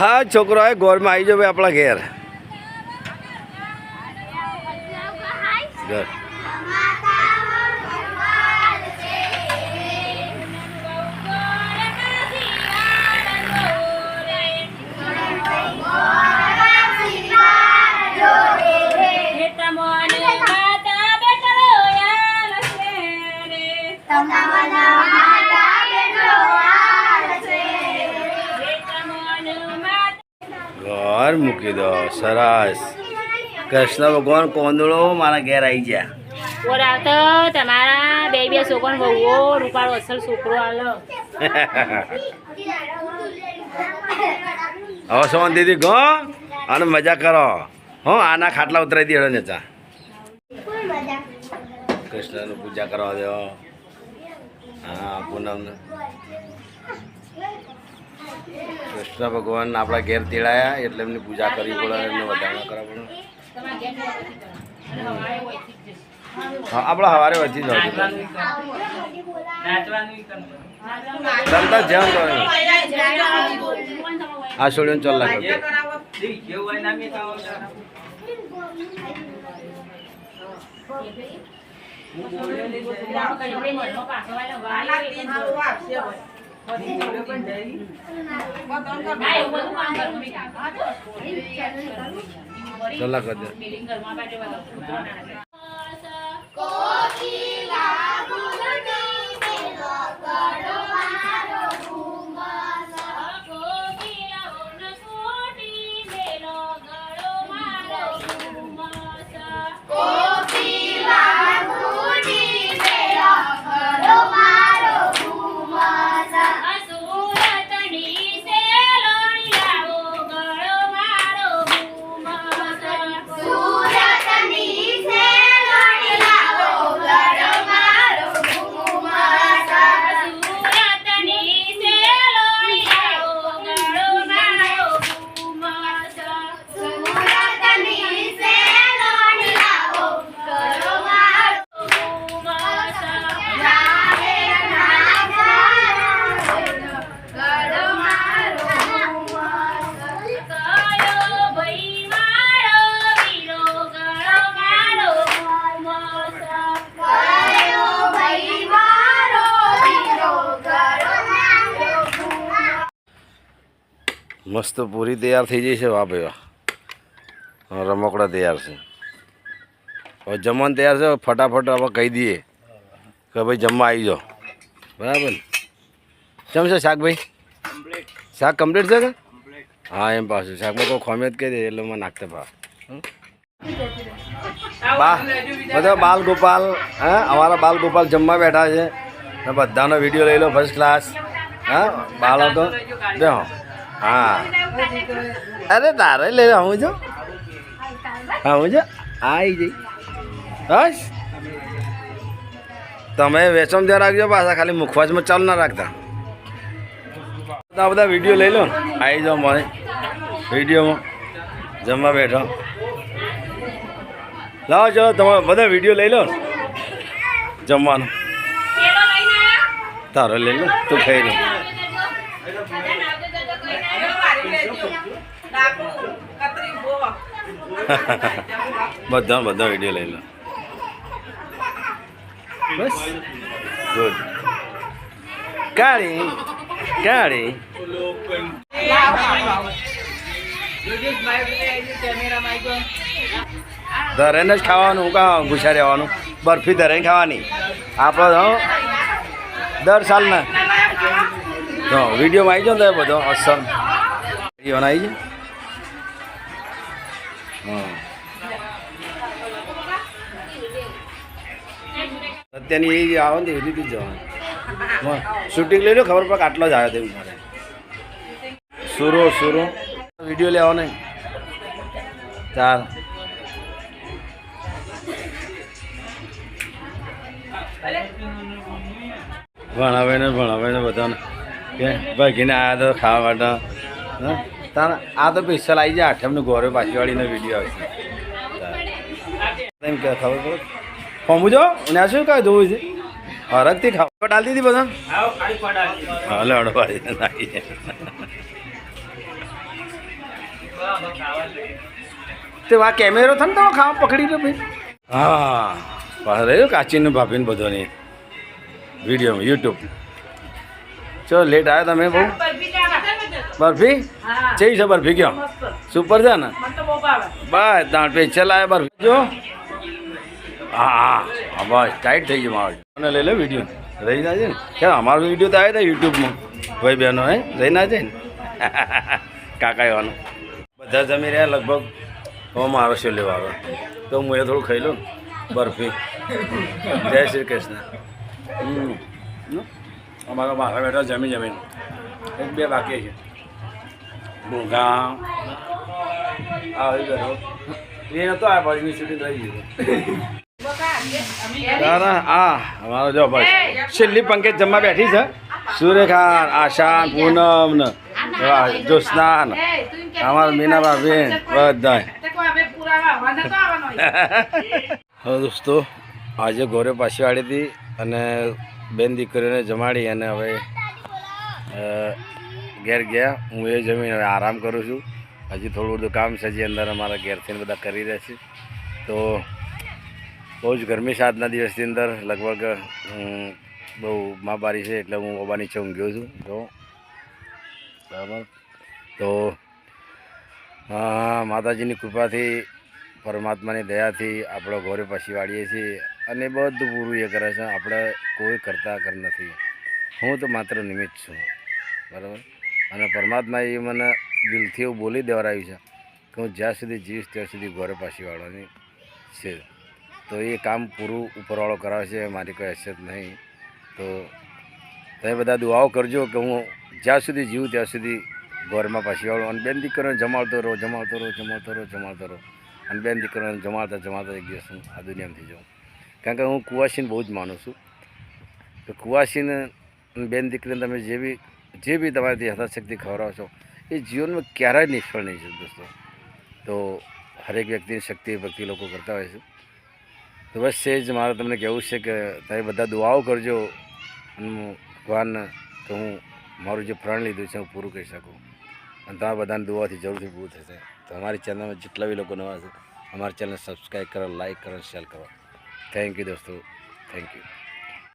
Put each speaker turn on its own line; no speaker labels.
હા છોકરો આવે ગોરમાં આવી જાવ આપણા ઘેર. ઘર ઘર મૂકી દો. સરસ. કૃષ્ણ ભગવાન કોંદળો મારા ઘેર આવી ગયા.
ઓર આવતો તમારા બે બે છોકરો બહુ રૂપાળો અસલ છોકરો આલો.
હવે શાંતિથી ગો અને મજા કરો. હો આના ખાટલા ઉતરાઈ દેડો ને ચા. કૃષ્ણનું પૂજા કરવા દો હા. પૂનમ કૃષ્ણ ભગવાન આપણા ઘેર તેડાયા એટલે એમની પૂજા કરવી પડે એમને વધારણા કરવા પડે હા, આપણા સવારે વધી જ તરત જેમ કરો આ છોડીને ચોલ્લા કરજો ચોલ્લા કરજો મસ્ત પૂરી તૈયાર થઈ જઈ છે વાહ એવા રમકડા તૈયાર છે. હવે જમવાનું તૈયાર છે ફટાફટ હવે કહી દઈએ કે ભાઈ જમવા આવી જાઓ. બરાબર ને? કેમ છે શાકભાઈ શાક કમ્પ્લીટ છે કે? હા એમ પાછું. શાકમાં કોઈ ખોમિયત કરી દે એટલે મને નાખતા ભાવ. બધા બાલ ગોપાલ હા? અમારા બાલ ગોપાલ જમવા બેઠા છે. બધાનો વીડિયો લઈ લો ફર્સ્ટ ક્લાસ હા બાળકો બે હા અરે તારે લો હું જો. હા હું જો આવી જઈ. બસ તમે વેચમ ત્યાં રાખજો, પાછા ખાલી મુખવાજમાં ચાલ ના રાખતા. આ બધા વીડિયો લઈ લો. આવી જાઓ મને વિડીયોમાં જમવા બેઠો. લાવો ચલો તમે બધા વીડિયો લઈ લો. જમવાનું. તારો લઈ લો, તું ખાઈ લો. બધા બધા વીડિયો લઈ લો. બસ. ગુડ કાળી કાળી. ધરેને જ ખાવાનું હું કાં ગુસ્સા રહેવાનું? બરફી ધરેને ખાવાની. આપણો દર સાલના. તો વિડીયોમાં આવી જાઓ ને બધો અસર. વીડિયો આવી જાય. અત્યારની એ આવે ને એવી રીતે જ જવાનું. શૂટિંગ લઈ લો ખબર પડે આટલો જ આવ્યો તેવું મારે. સુરો સુરો વીડિયો લેવો ને ચાલ. ભણાવે ને ભણાવે ને બધાને. કે ભાગીને આવ્યા તો ખાવા માટે. હા? તાર આ તો સ્પેશિયલ આવી જાય આઠમનું ગોરે પાછીવાળીનો વીડિયો આવશે એમ કે ખબર પડે ફોમું જો અને આ શું કાંઈ જોવું છે હરકથી ખાવા ડાલ દીધી બધા હા પાડી નાખી તે વા કેમેરો થને તો ખાવા પકડી લો ભાઈ હા રહ્યો ને ભાભીને બધોની વિડીયોમાં યુટ્યુબ ચલો લેટ આવ્યા તમે બહુ બરફી? ચઈ છે બરફી? કયો? સુપર છે ને? બસ દાંત પે ચલાય બરફી. જો. હા હા બસ ટાઈટ થઈ ગયું મારો. અને લઈ લે વીડિયો રહી ના જાય ને? ક્યાં અમારો વીડિયો તો આવ્યો હતા યુટ્યુબમાં. ભાઈ બહેનો હે? રહી ના જાય ને? કાકા એવાનો. બધા જમી રહ્યા લગભગ હું મારો શું લેવાનો તો હું એ થોડું ખાઈ લઉં બરફી. જય શ્રી કૃષ્ણ. અમારો મારા બેઠા જમી જમીન. એક બે બાકી છે. ભૂંગા. એ નતો આ બાજુની શૂટિંગ રહી ગયું ના ના આ અમારો જો ભાઈ. છેલ્લી પંકેજ જમવા બેઠી છે. સુરેખાન આશાન પૂનમ ને જ્યોત્સના અમારા મીના બેન બધા હવે દોસ્તો આજે ગોરે પાછી વાળી હતી અને બેન દીકરીઓને જમાડી અને હવે ઘેર ગયા. હું એ જમીને હવે આરામ કરું છું. હજી થોડું બધું કામ છે જે અંદર અમારા ઘેરથી બધા કરી રહ્યા છે. તો બહુ જ ગરમી છે આજના દિવસની અંદર. લગભગ બહુ મહાબારી છે એટલે હું ઓબા નીચે ઊંઘ્યો છું. તો બરાબર. તો માતાજીની કૃપાથી, પરમાત્માની દયાથી આપણો ઘોરે પછી વાળીએ છીએ અને બધું પૂરું એ કરે છે. આપણે કોઈ કરતા કર નથી. હું તો માત્ર નિમિત્ત છું. બરાબર? અને પરમાત્માએ મને દિલથી એવું બોલી દેવડાવ્યું છે કે હું જ્યાં સુધી જીવીશ ત્યાં સુધી ઘોરે પાછી વાળવાની છે. તો એ કામ પૂરું ઉપરવાળો કરાવે છે મારી કોઈ હેસિયત નહીં. તો તમે બધા દુઆઓ કરજો કે હું જ્યાં સુધી જીવું ત્યાં સુધી ઘરમાં પાછી વાળું અને બેન દીકરીઓને જમાડતો રહો જમાડતો રહો જમાડતો રહો જમાડતો રહો. અને બેન દીકરીઓને જમાડતા જમાડતા એક દિવસ હું આ દુનિયામાંથી જાઉં. કારણ કે હું કુવાસીને બહુ જ માનું છું. તો કુવાસીને બેન દીકરીને તમે જે બી જે બી તમારી યથાશક્તિ ખવડાવો છો એ જીવનમાં ક્યારેય નિષ્ફળ નહીં છે દોસ્તો. તો હરેક વ્યક્તિની શક્તિ ભક્તિ લોકો કરતા હોય છે. તો બસ એ જ મારે તમને કહેવું છે કે તમે બધા દુઆઓ કરજો અને ભગવાન તો હું મારું જે પ્રણ લીધું છે હું પૂરું કરી શકું. અને તમારા બધાની દુઆથી જરૂરથી પૂરું થશે. તો અમારી ચેનલમાં જેટલા બી લોકો નવા છે, અમારી ચેનલ સબસ્ક્રાઈબ કરો લાઈક કરો શેર કરો. થેન્ક યુ દોસ્તો. Thank you